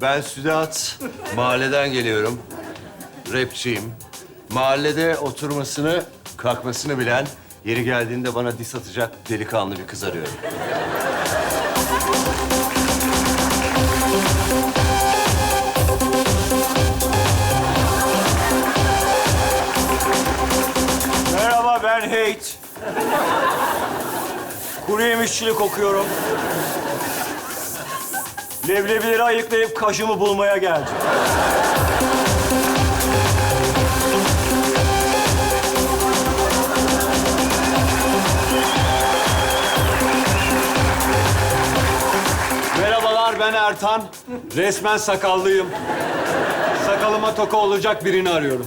Ben Südat. Mahalleden geliyorum. Rapçiyim. Mahallede oturmasını, kalkmasını bilen, yeri geldiğinde bana dis atacak delikanlı bir kız arıyorum. Merhaba ben Hate. Kuru yemişçilik okuyorum. Leblebileri ayıklayıp kaşımı bulmaya geldim. Merhabalar ben Ertan. Resmen sakallıyım. Sakalıma toka olacak birini arıyorum.